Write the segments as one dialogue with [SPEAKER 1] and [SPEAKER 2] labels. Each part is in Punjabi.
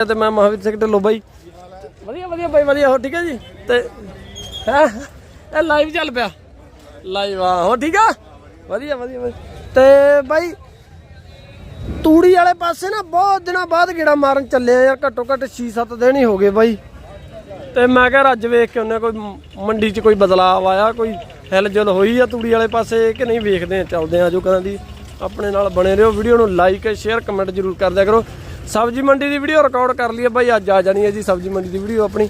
[SPEAKER 1] ਤੇ ਮੈਂ ਮਹਾਵੀਰ ਸਿੰਘ ਢਿੱਲੋਂ ਬਾਈ। ਵਧੀਆ ਵਧੀਆ ਬਾਈ, ਵਧੀਆ ਹੋ ਠੀਕ ਹੈ ਜੀ? ਤੇ ਹੈ? ਇਹ ਲਾਈਵ ਚੱਲ ਪਿਆ। ਲਾਈਵ ਆ ਹੋ ਠੀਕ ਆ? ਵਧੀਆ ਵਧੀਆ ਤੇ ਬਾਈ, ਤੂੜੀ ਵਾਲੇ ਪਾਸੇ ਨਾ ਬਹੁਤ ਦਿਨਾਂ ਬਾਅਦ ਗੇੜਾ ਮਾਰਨ ਚੱਲੇ ਆ ਯਾਰ, ਘੱਟੋ ਘੱਟ 6-7 ਦਿਨ ਹੀ ਹੋ ਗਏ ਬਾਈ। ਤੇ ਮੈਂ ਕਿਹਾ ਅੱਜ ਵੇਖ ਕੇ ਉਹਨੇ ਕੋਈ ਮੰਡੀ 'ਚ ਕੋਈ ਬਦਲਾਅ ਆਇਆ, ਕੋਈ ਹਿਲਜੁਲ ਹੋਈ ਆ ਤੂੜੀ ਵਾਲੇ ਪਾਸੇ ਕਿ ਨਹੀਂ ਵੇਖਦੇ ਆ, ਚੱਲਦੇ ਆ, ਜੋ ਕਰਾਂ ਦੀ ਆਪਣੇ ਨਾਲ ਬਣੇ ਰਹੋ। ਵੀਡੀਓ ਨੂੰ ਲਾਈਕ ਸ਼ੇਅਰ ਕਮੈਂਟ ਜ਼ਰੂਰ ਕਰ ਦਿਆ ਕਰੋ। ਸਬਜ਼ੀ ਮੰਡੀ ਦੀ ਵੀਡੀਓ ਰਿਕਾਰਡ ਕਰ ਲਈ ਆ ਬਾਈ, ਅੱਜ ਆ ਜਾਣੀ ਹੈ ਜੀ ਸਬਜ਼ੀ ਮੰਡੀ ਦੀ ਵੀਡੀਓ ਆਪਣੀ।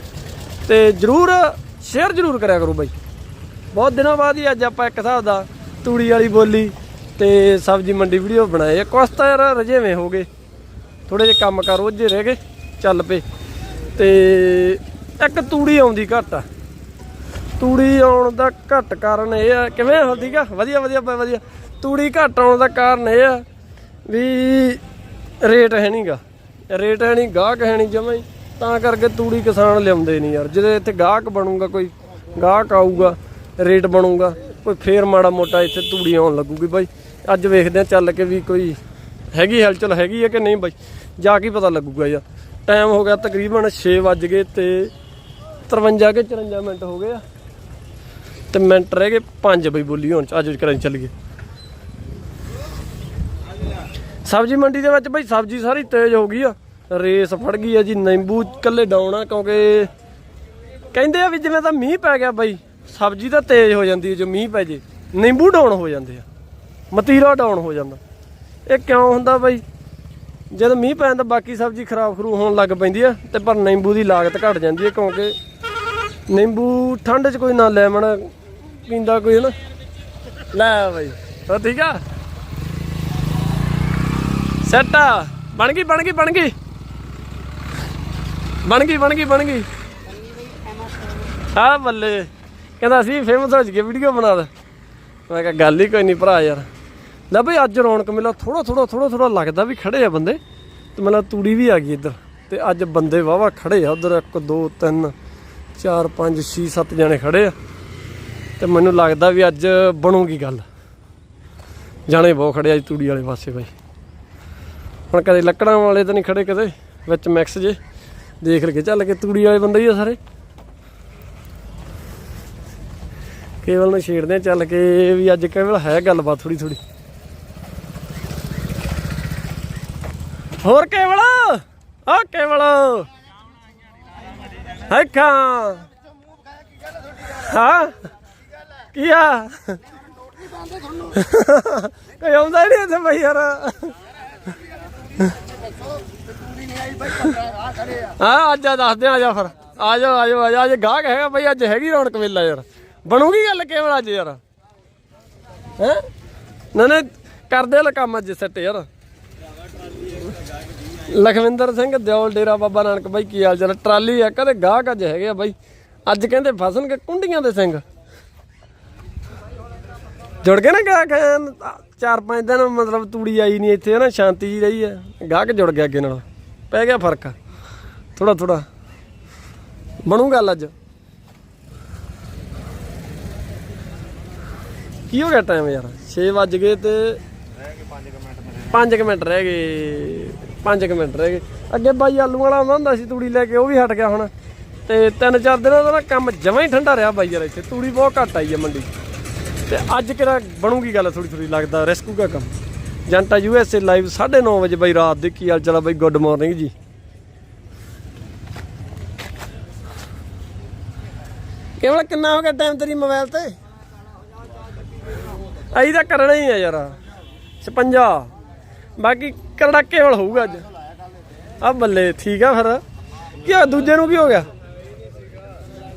[SPEAKER 1] ਤੇ ਜ਼ਰੂਰ ਸ਼ੇਅਰ ਜ਼ਰੂਰ ਕਰਿਆ ਕਰੋ ਬਾਈ। ਬਹੁਤ ਦਿਨਾਂ ਬਾਅਦ ਹੀ ਅੱਜ ਆਪਾਂ ਇੱਕ ਹਿਸਾਬ ਦਾ ਤੂੜੀ ਵਾਲੀ ਬੋਲੀ ਤੇ ਸਬਜ਼ੀ ਮੰਡੀ ਵੀਡੀਓ ਬਣਾਏ ਆ ਕੁਛ ਤਾਂ ਯਾਰ ਰਜੇਵੇਂ ਹੋ ਗਏ। ਥੋੜੇ ਜਿਹੇ ਕੰਮ ਕਰ ਉਹਜੇ ਰਹਿ ਗਏ। ਚੱਲ ਪਏ। ਤੇ ਇੱਕ ਤੂੜੀ ਆਉਂਦੀ ਘੱਟ ਆ। ਤੂੜੀ ਆਉਣ ਦਾ ਘੱਟ ਕਾਰਨ ਇਹ ਆ। ਕਿਵੇਂ ਹੋ ਠੀਕ ਆ? ਵਧੀਆ ਵਧੀਆ ਬਾਈ ਵਧੀਆ। ਤੂੜੀ ਘੱਟ ਆਉਣ ਦਾ ਕਾਰਨ ਇਹ ਆ ਵੀ ਰੇਟ ਹੈ ਨਹੀਂਗਾ ਰੇਟ ਹੈ ਨਹੀਂ ਗਾਹਕ ਹੈ ਨਹੀਂ ਜਮਾਂ ਹੀ। ਤਾਂ ਕਰਕੇ ਤੂੜੀ ਕਿਸਾਨ ਲਿਆਉਂਦੇ ਨਹੀਂ ਯਾਰ। ਜਦੋਂ ਇੱਥੇ ਗਾਹਕ ਬਣੂਗਾ, ਕੋਈ ਗਾਹਕ ਆਊਗਾ, ਰੇਟ ਬਣੂਗਾ, ਕੋਈ ਫੇਰ ਮਾੜਾ ਮੋਟਾ ਇੱਥੇ ਤੂੜੀ ਆਉਣ ਲੱਗੂਗੀ ਬਾਈ। ਅੱਜ ਵੇਖਦੇ ਆ ਚੱਲ ਕੇ ਵੀ ਕੋਈ ਹੈਗੀ ਹਲਚਲ ਹੈਗੀ ਹੈ ਕਿ ਨਹੀਂ ਬਾਈ। ਜਾ ਕੇ ਪਤਾ ਲੱਗੂਗਾ ਯਾਰ। ਟਾਈਮ ਹੋ ਗਿਆ ਤਕਰੀਬਨ 6 ਵੱਜ ਗਏ ਤੇ 53 ਕੇ 54 ਮਿੰਟ ਹੋ ਗਏ ਆ। ਤੇ ਮਿੰਟ ਰਹਿ ਗਏ 5 ਬਈ ਬੋਲੀ, ਹੁਣ ਅੱਜ ਕਰਾਂ ਚੱਲੀਏ ਸਬਜ਼ੀ ਮੰਡੀ ਦੇ ਵਿੱਚ ਬਈ ਸਬਜ਼ੀ ਸਾਰੀ ਤੇਜ਼ ਹੋ ਗਈ ਆ। ਰੇਸ ਫੜ ਗਈ ਆ ਜੀ, ਨਿੰਬੂ ਕੱਲੇ ਡਾਉਣ ਆ ਕਿਉਂਕਿ ਕਹਿੰਦੇ ਆ ਵੀ ਜਿਵੇਂ ਤਾਂ ਮੀਂਹ ਪੈ ਗਿਆ ਬਾਈ, ਸਬਜ਼ੀ ਤਾਂ ਤੇਜ਼ ਹੋ ਜਾਂਦੀ ਹੈ ਜੋ ਮੀਂਹ ਪੈ ਜੇ, ਨਿੰਬੂ ਡਾਉਣ ਹੋ ਜਾਂਦੇ ਆ, ਮਤੀਰਾ ਡਾਉਣ ਹੋ ਜਾਂਦਾ। ਇਹ ਕਿਉਂ ਹੁੰਦਾ ਬਾਈ? ਜਦ ਮੀਂਹ ਪੈਣ ਤਾਂ ਬਾਕੀ ਸਬਜ਼ੀ ਖਰਾਬ ਖਰੂ ਹੋਣ ਲੱਗ ਪੈਂਦੀ ਆ, ਤੇ ਪਰ ਨਿੰਬੂ ਦੀ ਲਾਗਤ ਘਟ ਜਾਂਦੀ ਹੈ ਕਿਉਂਕਿ ਨਿੰਬੂ ਠੰਡ 'ਚ ਕੋਈ ਨਾ ਲੈਮਣ ਪੀਂਦਾ ਕੋਈ ਨਾ ਲੈ ਬਾਈ ਹੋ ਠੀਕ ਆ? ਸੈੱਟ ਆ। ਬਣ ਗਈ ਬਣ ਗਈ ਬਣ ਗਈ। ਬਣ ਗਈ ਬਣ ਗਈ ਬਣ ਗਈ। ਆ ਬੱਲੇ। ਕਹਿੰਦਾ ਅਸੀਂ ਫੇਮਸ ਹੋ ਜਗੇ ਵੀਡੀਓ ਬਣਾ ਦੇ। ਮੈਂ ਕਿਹਾ ਗੱਲ ਹੀ ਕੋਈ ਨਹੀਂ ਭਰਾ ਯਾਰ। ਲੈ ਬਈ ਅੱਜ ਰੌਣਕ ਮੇਲਾ ਥੋੜਾ ਥੋੜਾ ਥੋੜਾ ਥੋੜਾ ਲੱਗਦਾ ਵੀ ਖੜੇ ਆ ਬੰਦੇ। ਤੇ ਮੈਨੂੰ ਤੂੜੀ ਵੀ ਆ ਗਈ ਇੱਧਰ। ਤੇ ਅੱਜ ਬੰਦੇ ਵਾਵਾ ਖੜੇ ਆ। ਉਧਰ 1 2 3 4 5 6 7 ਜਣੇ ਖੜੇ ਆ। ਤੇ ਮੈਨੂੰ ਲੱਗਦਾ ਵੀ ਅੱਜ ਬਣੂਗੀ ਗੱਲ। ਜਾਣੇ ਬਹੁਤ ਖੜੇ ਆ ਅੱਜ ਤੂੜੀ ਵਾਲੇ ਪਾਸੇ ਬਾਈ। ਹੁਣ ਕਦੇ ਲੱਕੜਾਂ ਵਾਲੇ ਤਾਂ ਨਹੀਂ ਖੜੇ ਕਦੇ ਵਿੱਚ ਮਿਕਸ ਜੇ। ਦੇਖ ਲਗੇ ਚੱਲ ਕੇ ਤੂੜੀ ਵਾਲੇ ਬੰਦੇ ਹੀ ਆ ਸਾਰੇ। ਕੇਵਲ ਨੂੰ ਛੇੜਦੇ ਆ ਚੱਲ ਕੇ ਵੀ ਅੱਜ ਕੇਵਲ ਹੈ ਗੱਲਬਾਤ ਥੋੜੀ ਥੋੜੀ ਹੋਰ ਕੇਵਲ? ਆ ਕੇਵਲ। ਹੈ ਖਾਂ। ਹਾਂ? ਕੀ ਆ? ਕੋਈ ਆਉਂਦਾ ਨਹੀਂ ਇੱਥੇ ਬਈ ਯਾਰ। ਹਾਂ, ਅੱਜ ਆ ਦੱਸਦੇ ਆ ਜਾ ਫਿਰ। ਆ ਜਾ ਆ ਜਾ ਆ ਜਾ। ਅੱਜ ਗਾਹਕ ਹੈਗਾ ਬਈ, ਅੱਜ ਹੈਗੀ ਰੌਣਕ ਮੇਲਾ ਯਾਰ। ਬਣੂਗੀ ਗੱਲ ਕੇਵਲ ਅੱਜ ਯਾਰ? ਹੈ? ਨਾ ਨਾ, ਕਰਦੇ ਲੈ ਕੰਮ ਅੱਜ ਸੱਟ ਯਾਰ। ਲਖਵਿੰਦਰ ਸਿੰਘ, ਦਿਓਲ ਡੇਰਾ, ਬਾਬਾ ਨਾਨਕ, ਬਾਈ, ਕੀ ਹਾਲ ਚਾਲ? ਟਰਾਲੀ ਆ, ਕਦੇ ਗਾਹਕ ਅੱਜ ਹੈਗੇ ਆ ਬਾਈ? ਅੱਜ ਕਹਿੰਦੇ ਫਸਣਗੇ ਕੁੰਡੀਆਂ ਦੇ ਸਿੰਘ। ਜੁੜ ਗਏ ਨਾ ਗਾਹਕ? ਚਾਰ ਪੰਜ ਦਿਨ ਮਤਲਬ ਤੂੜੀ ਆਈ ਨਹੀਂ ਇੱਥੇ ਨਾ ਸ਼ਾਂਤੀ ਜੀ ਰਹੀ ਹੈ ਗਾਹਕ ਜੁੜ ਗਿਆ ਅੱਗੇ ਨਾਲ। ਪੈ ਗਿਆ ਫ਼ਰਕ। ਥੋੜਾ ਥੋੜਾ ਬਣੂ ਗੱਲ ਅੱਜ। ਕੀ ਹੋ ਗਿਆ ਟਾਈਮ ਯਾਰ? 6 ਵੱਜ ਗਏ ਤੇ 5 ਮਿੰਟ ਰਹਿ ਗਏ। ਪੰਜ ਕੁ ਮਿੰਟ ਰਹਿ ਗਏ। ਅੱਗੇ ਬਾਈ ਆਲੂ ਵਾਲਾ ਆਉਂਦਾ ਹੁੰਦਾ ਸੀ ਤੂੜੀ ਲੈ ਕੇ, ਉਹ ਵੀ ਹਟ ਗਿਆ ਹੁਣ। ਤੇ ਤਿੰਨ ਚਾਰ ਦਿਨਾਂ ਦਾ ਨਾ ਕੰਮ ਜਮਾਂ ਹੀ ਠੰਡਾ ਰਿਹਾ ਬਾਈ ਯਾਰ ਇੱਥੇ। ਤੂੜੀ ਬਹੁਤ ਘੱਟ ਆਈ ਹੈ ਮੰਡੀ ਤੇ ਅੱਜ ਕਿਹੜਾ ਬਣੂਗੀ ਗੱਲ ਥੋੜੀ ਥੋੜੀ ਲੱਗਦਾ ਰਿਸਕੂਗਾ ਕੰਮ। ਜੰਟਾ ਯੂ ਐਸ ਏ ਲਾਈਵ 9:30 ਵਜੇ ਬਾਈ ਰਾਤ ਦੇ ਕੀ ਹਾਲ ਚਾਲ ਬਾਈ? ਗੁੱਡ ਮਾਰਨਿੰਗ ਜੀ। ਕੇਵਲ ਕਿੰਨਾ ਹੋ ਗਿਆ ਟਾਈਮ ਤੇਰੀ ਮੋਬਾਈਲ ਤੇ? ਅਈ ਤਾਂ ਕਰਨਾ ਹੀ ਆ ਯਾਰ। 56 ਬਾਕੀ ਕਰੜਾ ਕੇਵਲ ਹੋਊਗਾ ਅੱਜ। ਆ ਬੱਲੇ, ਠੀਕ ਆ ਫਿਰ। ਕੀ ਹੋਇਆ? ਦੂਜੇ ਨੂੰ ਕੀ ਹੋ ਗਿਆ?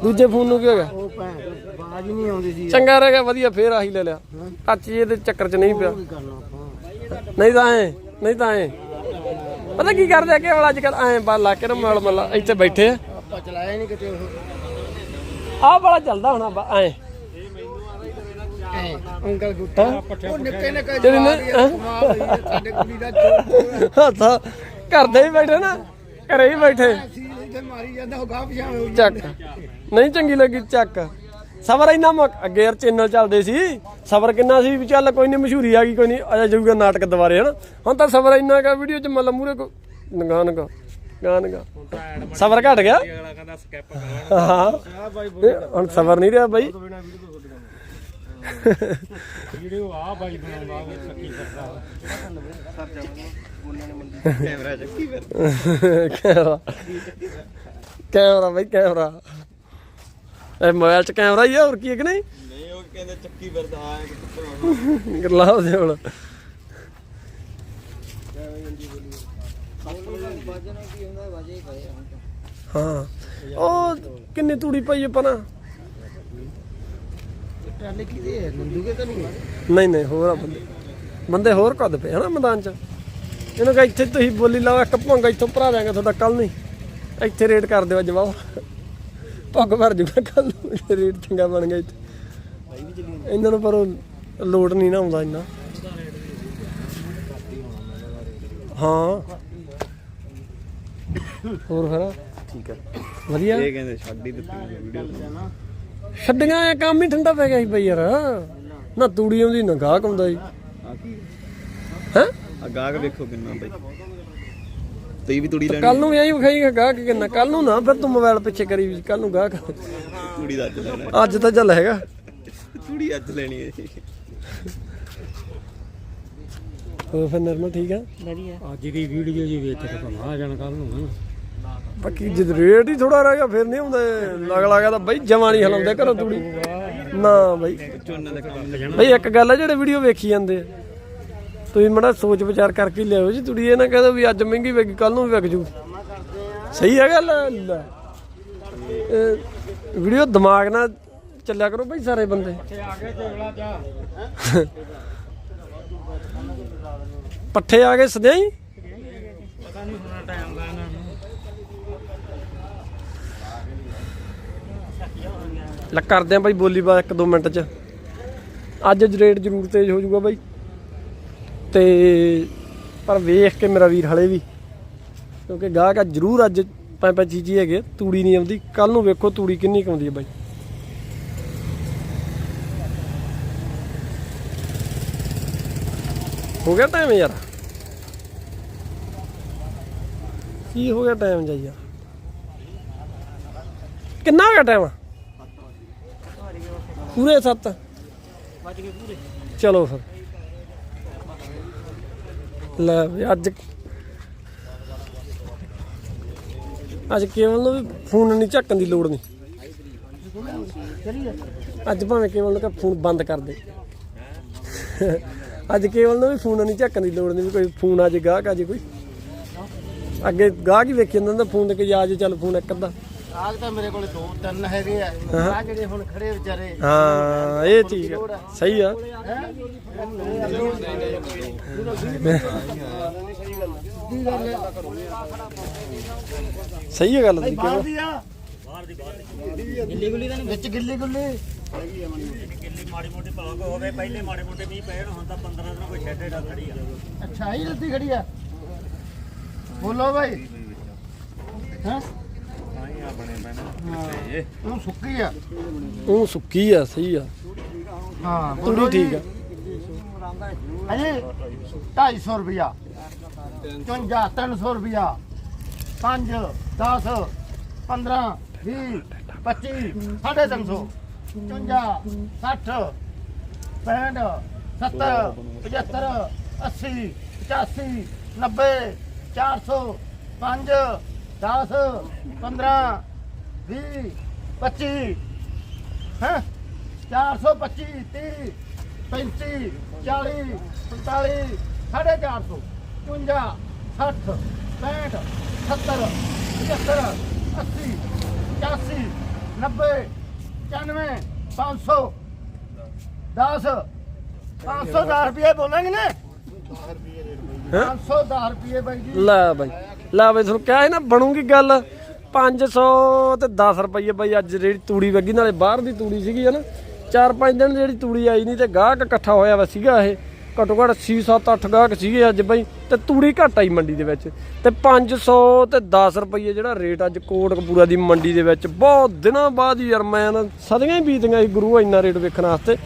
[SPEAKER 1] ਦੂਜੇ ਫੋਨ ਨੂੰ ਕੀ ਹੋ ਗਿਆ?
[SPEAKER 2] ਉਹ ਭੈਣ ਬਾਜ ਨਹੀਂ ਆਉਂਦੀ ਸੀ।
[SPEAKER 1] ਚੰਗਾ ਰਹਿ ਗਿਆ ਵਧੀਆ ਫੇਰ ਆਹੀ ਲੈ ਲਿਆ। ਟੱਚ ਇਹਦੇ ਚੱਕਰ 'ਚ ਨਹੀਂ ਪਿਆ।
[SPEAKER 2] ਕੀ ਕਰਨਾ ਆਪਾਂ।
[SPEAKER 1] ਨਹੀਂ ਤਾਂ ਐ ਨਹੀਂ ਤਾਂ ਐ। ਪਤਾ ਕੀ ਕਰਦੇ ਆ ਕੇਵਲ ਅੱਜ ਕੱਲ ਐ ਬਾ ਲਾ ਕੇ ਨਾ ਮਲ ਮਲ ਇੱਥੇ ਬੈਠੇ ਆ।
[SPEAKER 2] ਆਪਾਂ ਚਲਾਇਆ ਨਹੀਂ ਕਿਤੇ ਉਹ।
[SPEAKER 1] ਆਹ ਬੜਾ ਚੱਲਦਾ ਹੋਣਾ ਬਾ ਐ।
[SPEAKER 2] ਉਂਗਲ ਗੁੱਟਾ ਉਹ ਨਿੱਕੇ
[SPEAKER 1] ਤੇਰੀ ਨੇ-
[SPEAKER 2] ਸਾਡੇ ਕੁੜੀ ਦਾ ਚੋਰ
[SPEAKER 1] ਹੱਥਾਂ ਘਰਦੇ ਹੀ ਬੈਠੇ ਨਾ ਘਰੇ ਹੀ ਬੈਠੇ।
[SPEAKER 2] ਸੀ ਇੱਥੇ ਮਾਰੀ ਜਾਂਦਾ ਉਹ ਗਾਹ ਪਛਾਣ ਹੋ
[SPEAKER 1] ਚੱਕ। ਨਹੀਂ ਚੰਗੀ ਲੱਗੀ ਚੱਕ। ਸਬਰ ਇੰਨਾ ਮੁੱਕ ਅੱਗੇ ਯਾਰ ਚੈਨਲ ਚੱਲਦੇ ਸੀ। ਸਬਰ ਕਿੰਨਾ ਸੀ ਵੀ ਚੱਲ ਕੋਈ ਨਹੀਂ ਮਸ਼ਹੂਰੀ ਆ ਗਈ ਕੋਈ ਨਹੀਂ ਆ ਜਾਊਗਾ ਨਾਟਕ ਦੁਬਾਰੇ ਹਨਾ? ਹੁਣ ਤਾਂ ਸਬਰ ਇੰਨਾ ਹੈਗਾ ਵੀਡੀਓ ਚ ਮਤਲਬ ਮੂਰੇ ਕੋ ਨਗਾ ਨਗਾ ਗਾਨ ਗਾ ਸਬਰ ਘਟ ਗਿਆ? ਹਾਂ। ਹੁਣ ਸਬਰ ਨਹੀਂ ਰਿਹਾ ਬਾਈ।
[SPEAKER 3] ਵੀਡੀਓ ਆ ਬਾਈ ਬਣਾਉਂਦਾ ਉਹ ਸੱਕੀ ਕਰਦਾ
[SPEAKER 2] ਕੈਮਰਾ ਚੱਕੀ ਫਿਰ।
[SPEAKER 1] ਕੈਮਰਾ। ਕੈਮਰਾ ਬਾਈ ਕੈਮਰਾ। ਇਹ ਮੋਬਾਈਲ ਚ ਕੈਮਰਾ ਹੀ ਆ ਹੋਰ ਕੀ ਹੈ ਕਿ ਨਹੀਂ?
[SPEAKER 2] ਨਹੀਂ ਉਹ ਕਹਿੰਦੇ ਚੱਕੀ ਫਿਰਦਾ ਆ ਕਿੱਥੇ
[SPEAKER 1] ਗੱਲਾਂ ਦੇ ਹੁਣ
[SPEAKER 2] ਬਾਜਣਾ ਕੀ ਹੁੰਦਾ ਬਾਜੇ ਪਏ
[SPEAKER 1] ਹਾਂ ਉਹ ਕਿੰਨੀ ਤੂੜੀ ਪਈ ਆਪਾਂ ਨਾ?
[SPEAKER 2] ਟਰਾਲੇ ਕੀ ਦੇ ਨੰਦੂ ਕੇ ਤਾਂ ਨਹੀਂ
[SPEAKER 1] ਨਹੀਂ ਨਹੀਂ ਹੋਰ ਆ ਬੰਦੇ। ਬੰਦੇ ਹੋਰ ਕੱਦ ਪਏ ਹਨਾ ਮੈਦਾਨ ਚ। ਇਹਨੂੰ ਕਹ ਇੱਥੇ ਤੁਸੀਂ ਬੋਲੀ ਲਾਓ ਇੱਕ ਭੰਗ ਇੱਥੋਂ ਭਰਾ ਦਿਆਂਗੇ ਤੁਹਾਡਾ ਕੱਲ ਨਹੀਂ ਇੱਥੇ ਰੇਟ ਕਰ ਦਿਓ ਜਵਾਬ ਭੰਗ ਭਰ ਜੂਗਾ ਕੱਲ ਨੂੰ ਰੇਟ ਚੰਗਾ ਬਣ ਗਿਆ ਇੱਥੇ। ਇਹਨਾਂ ਨੂੰ ਪਰ ਉਹ ਲੋਡ ਨਹੀਂ ਨਾ ਆਉਂਦਾ ਇੰਨਾ। ਹਾਂ। ਹੋਰ ਫਿਰ?
[SPEAKER 2] ਠੀਕ ਹੈ
[SPEAKER 1] ਵਧੀਆ।
[SPEAKER 2] ਇਹ ਕਹਿੰਦੇ ਛੱਡ ਹੀ ਦਿੱਤੀ ਵੀਡੀਓ
[SPEAKER 1] ਛੱਡੀਆਂ ਇਹ ਕੰਮ ਹੀ ਠੰਡਾ ਪੈ ਗਿਆ ਸੀ ਬਈ ਯਾਰ। ਨਾ ਤੂੜੀ ਆਉਂਦੀ ਨਾ ਗਾਹਕ ਆਉਂਦਾ ਜੀ
[SPEAKER 2] ਕੀ?
[SPEAKER 1] ਹੈ?
[SPEAKER 2] ਆ ਗਾਹਕ ਵੇਖੋ ਕਿੰਨਾ ਬਾਈ। ਤੁਸੀਂ ਵੀ ਤੂੜੀ ਲੈਣੀ
[SPEAKER 1] ਕੱਲ ਨੂੰ ਵੀ ਐਂ ਵਿਖਾਈਗਾ ਗਾਹਕ ਕਿੰਨਾ ਕੱਲ ਨੂੰ ਨਾ ਫਿਰ ਤੂੰ ਮੋਬਾਈਲ ਪਿੱਛੇ ਕਰੀ ਵੀ ਕੱਲ ਨੂੰ ਗਾਹਕ।
[SPEAKER 2] ਤੂੜੀ ਦਾ ਅੱਜ ਲੈਣਾ
[SPEAKER 1] ਅੱਜ ਤਾਂ ਚੱਲ ਹੈਗਾ।
[SPEAKER 2] ਤੂੜੀ ਅੱਜ ਲੈਣੀ ਹੈ
[SPEAKER 1] ਹੋਰ ਫਿਰ ਨਰਮਲ ਠੀਕ ਆ
[SPEAKER 3] ਅੱਜ ਦੀ ਵੀਡੀਓ ਜੀ ਵੇਖ ਕੇ ਤਾਂ ਆ ਜਾਣ ਕੱਲ ਨੂੰ
[SPEAKER 1] ਬਾਕੀ ਜਦ ਰੇਟ ਹੀ ਥੋੜਾ ਰਹਿ ਗਿਆ ਫਿਰ ਨਹੀਂ ਹੁੰਦਾ। ਲਗ ਲਗਾ ਤਾਂ ਬਈ ਜਮਾ ਨਹੀਂ ਹਲਾਉਂਦੇ ਘਰੋਂ ਤੂੜੀ। ਨਾ ਬਈ।
[SPEAKER 2] ਝੋਨੇ ਦਾ ਕੰਮ
[SPEAKER 1] ਬਈ ਇੱਕ ਗੱਲ ਆ ਜਿਹੜੇ ਵੀਡੀਓ ਵੇਖੀ ਜਾਂਦੇ ਆ ਤੁਸੀਂ ਮੜਾ ਸੋਚ ਵਿਚਾਰ ਕਰਕੇ ਹੀ ਲਿਆਓ ਜੀ ਤੂੜੀ ਇਹ ਨਾ ਕਹਦੋ ਵੀ ਅੱਜ ਮਹਿੰਗੀ ਵੇਗੀ ਕੱਲ ਨੂੰ ਵੀ ਵਿਕ ਜੂ। ਸਹੀ ਹੈ ਗੱਲ ਵੀਡੀਓ ਦਿਮਾਗ ਨਾਲ ਚੱਲਿਆ ਕਰੋ ਬਈ ਸਾਰੇ ਬੰਦੇ। ਪੱਠੇ ਆ ਗਏ ਸਦਿਆਂ ਹੀ
[SPEAKER 3] ਪਤਾ ਨਹੀਂ ਹੋਣਾ ਟਾਈਮ ਦਾ ਇਹਨਾਂ ਨੂੰ
[SPEAKER 1] ਲੈ ਕਰਦੇ ਆ ਬਾਈ ਬੋਲੀ ਬਾ ਇੱਕ ਦੋ ਮਿੰਟ ਚ। ਅੱਜ ਰੇਟ ਜ਼ਰੂਰ ਤੇਜ਼ ਹੋ ਜਾਊਗਾ ਬਾਈ। ਤੇ ਪਰ ਵੇਖ ਕੇ ਮੇਰਾ ਵੀਰ ਹਲੇ ਵੀ, ਕਿਉਂਕਿ ਗਾਹਕ ਆ ਜ਼ਰੂਰ ਅੱਜ ਪੰਜ ਪੰਜ ਚੀਜ਼ੀ ਹੈਗੇ ਤੂੜੀ ਨਹੀਂ ਆਉਂਦੀ। ਕੱਲ ਨੂੰ ਵੇਖੋ ਤੂੜੀ ਕਿੰਨੀ ਕੁ ਆਉਂਦੀ ਹੈ ਬਾਈ। ਹੋ ਗਿਆ ਟਾਈਮ ਯਾਰ? ਕੀ ਹੋ ਗਿਆ ਟਾਈਮ ਜਾਈ ਯਾਰ? ਕਿੰਨਾ ਹੋ ਗਿਆ ਟਾਈਮ ਪੂਰੇ 7
[SPEAKER 3] ਵੱਜ ਗਏ ਪੂਰੇ
[SPEAKER 1] ਚਲੋ ਫਿਰ। ਲੈ ਵੀ ਅੱਜ ਅੱਜ ਕੇਵਲ ਨੂੰ ਵੀ ਫੋਨ ਨਹੀਂ ਝੱਕਣ ਦੀ ਲੋੜ ਨਹੀਂ। ਅੱਜ ਭਾਵੇਂ ਕੇਵਲ ਨੂੰ ਫੋਨ ਬੰਦ ਕਰ ਦੇ। ਅੱਜ ਕੇਵਲ ਨੂੰ ਵੀ ਫੋਨ ਨਹੀਂ ਝੱਕਣ ਦੀ ਲੋੜ ਨਹੀਂ ਵੀ ਕੋਈ ਫੋਨ ਆ ਗਾਹਕ ਆ ਜੇ ਕੋਈ। ਅੱਗੇ ਗਾਹਕ ਹੀ ਵੇਖੀ ਜਾਂਦਾ ਫੋਨ ਤੇ ਕਿ ਆ ਚੱਲ ਫੋਨ ਇੱਕ ਅੱਧਾ।
[SPEAKER 2] ਆਗ ਤਾਂ ਮੇਰੇ ਕੋਲੇ ਦੋ ਤਿੰਨ ਹੈਗੇ ਆ। ਆ ਜਿਹੜੇ ਹੁਣ ਖੜੇ ਵਿਚਾਰੇ।
[SPEAKER 1] ਹਾਂ ਇਹ ਚੀਜ਼ ਆ। ਸਹੀ ਆ। ਸਹੀ ਹੈ ਗੱਲ ਤੇਰੀ
[SPEAKER 2] ਬਾਹਰ ਦੀ ਆ।
[SPEAKER 3] ਗਿੱਲੀ ਗੁੱਲੀ ਤਾਂ
[SPEAKER 2] ਵਿੱਚ ਗਿੱਲੀ ਗੁੱਲੀ।
[SPEAKER 3] ਗਿੱਲੀ ਮਾੜੀ ਮੋਟੀ ਭਾਗ ਹੋਵੇ ਪਹਿਲੇ ਮਾੜੇ ਮੋਟੇ ਮੀਂਹ ਪੈਣ ਹੁਣ ਤਾਂ 15 ਦਿਨ ਕੋਈ ਛੱਡੇ ਡਾ ਖੜੀ ਆ
[SPEAKER 2] ਅੱਛਾ ਹੀ ਲੱਤੀ ਖੜੀ ਆ। ਬੋਲੋ ਭਾਈ ਹਾਂ? ਉਹ ਸੁੱਕੀ ਆ।
[SPEAKER 1] ਉਹ ਸੁੱਕੀ ਆ ਸਹੀ ਆ।
[SPEAKER 2] ਹਾਂ
[SPEAKER 1] ਤੂੜੀ ਠੀਕ ਆ।
[SPEAKER 2] ਅਜੇ 250 ਰੁਪਿਆ 54 300 ਰੁਪਿਆ 5 10 15 20 25 350 55 60 65 70 75 80 85 90 400 5 10 15 20 25 ਹੈ? 425 30 35 40 45 450 55 60 65 70 75 80 85 90 95 500 10 510 ਰੁਪਏ ਬੋਲਾਂਗੇ ਨਾ? 510 ਰੁਪਏ ਬਾਈ ਜੀ।
[SPEAKER 1] ਲੈ ਬਾਈ। ਲੈ ਬਾਈ ਤੁਹਾਨੂੰ ਕਿਹਾ ਸੀ ਨਾ, ਬਣੂਗੀ ਗੱਲ। 500 ਤੇ 10 ਰੁਪਏ ਬਈ ਅੱਜ ਜਿਹੜੀ ਤੂੜੀ ਵੱਗੀ, ਨਾਲੇ ਬਾਹਰ ਦੀ ਤੂੜੀ ਸੀਗੀ ਹਨਾ 4-5 ਦਿਨ ਜਿਹੜੀ ਤੂੜੀ ਆਈ ਨਹੀਂ ਤੇ ਗਾਹਕ ਇਕੱਠਾ ਹੋਇਆ ਵਾ ਸੀਗਾ ਇਹ। ਘੱਟੋ ਘੱਟ 6-7-8 ਗਾਹਕ ਸੀਗੇ ਅੱਜ ਬਈ ਤੇ ਤੂੜੀ ਘੱਟ ਆਈ ਮੰਡੀ ਦੇ ਵਿੱਚ। ਤੇ 500 ਤੇ 10 ਰੁਪਏ ਜਿਹੜਾ ਰੇਟ ਅੱਜ ਕੋਟਕਪੂਰਾ ਦੀ ਮੰਡੀ ਦੇ ਵਿੱਚ। ਬਹੁਤ ਦਿਨਾਂ ਬਾਅਦ ਹੀ ਯਾਰ ਮੈਂ ਨਾ ਸਦੀਆਂ ਹੀ ਬੀਤ ਸੀ ਗੁਰੂ, ਇੰਨਾ ਰੇਟ ਵੇਖਣ ਵਾਸਤੇ।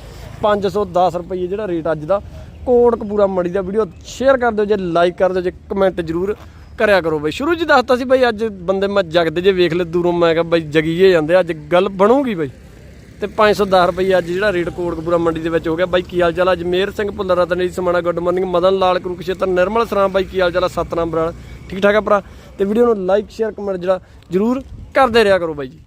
[SPEAKER 1] 510 ਰੁਪਏ ਜਿਹੜਾ ਰੇਟ ਅੱਜ ਦਾ ਕੋਟਕਪੂਰਾ ਮੰਡੀ ਦਾ ਵੀਡੀਓ ਸ਼ੇਅਰ ਕਰ ਦਿਓ, ਜੇ ਲਾਈਕ ਕਰ ਦਿਓ, ਜੇ ਕਮੈਂਟ ਜ਼ਰੂਰ ਕਰਿਆ ਕਰੋ ਬਈ। ਸ਼ੁਰੂ 'ਚ ਦੱਸਤਾ ਸੀ ਬਈ, ਅੱਜ ਬੰਦੇ ਮੈਂ ਜਗਦੇ ਜੇ ਵੇਖ ਲੈ ਦੂਰੋਂ, ਮੈਂ ਕਿਹਾ ਬਈ ਜਗੀਏ ਜਾਂਦੇ ਅੱਜ ਗੱਲ ਬਣੂਗੀ ਬਈ। ਤੇ 510 ਰੁਪਏ ਅੱਜ ਜਿਹੜਾ ਰੇਟ ਕੋਟਕਪੂਰਾ ਮੰਡੀ ਦੇ ਵਿੱਚ ਹੋ ਗਿਆ। ਬਾਈ ਕੀ ਹਾਲ ਚਾਲ ਅੱਜ ਮੇਰ ਸਿੰਘ ਭੁੱਲਰ ਰਤਨ ਜੀ ਸਮਾਣਾ ਗੁੱਡ ਮਾਰਨਿੰਗ, ਮਦਨ ਲਾਲ ਕੁਰੂਕਸ਼ੇਤਰ, ਨਿਰਮਲ ਸਰਾਮ ਬਾਈ, ਕੀ ਹਾਲ ਚਾਲ ਆ? ਸਤਨਾਮ ਬਰਾੜ ਠੀਕ ਠਾਕ ਆ ਭਰਾ? ਤੇ ਵੀਡੀਓ ਨੂੰ ਲਾਈਕ, ਸ਼ੇਅਰ, ਕਮੈਂਟ ਜਿਹੜਾ ਜਰੂਰ ਕਰਦੇ ਰਿਹਾ ਕਰੋ ਬਾਈ ਜੀ।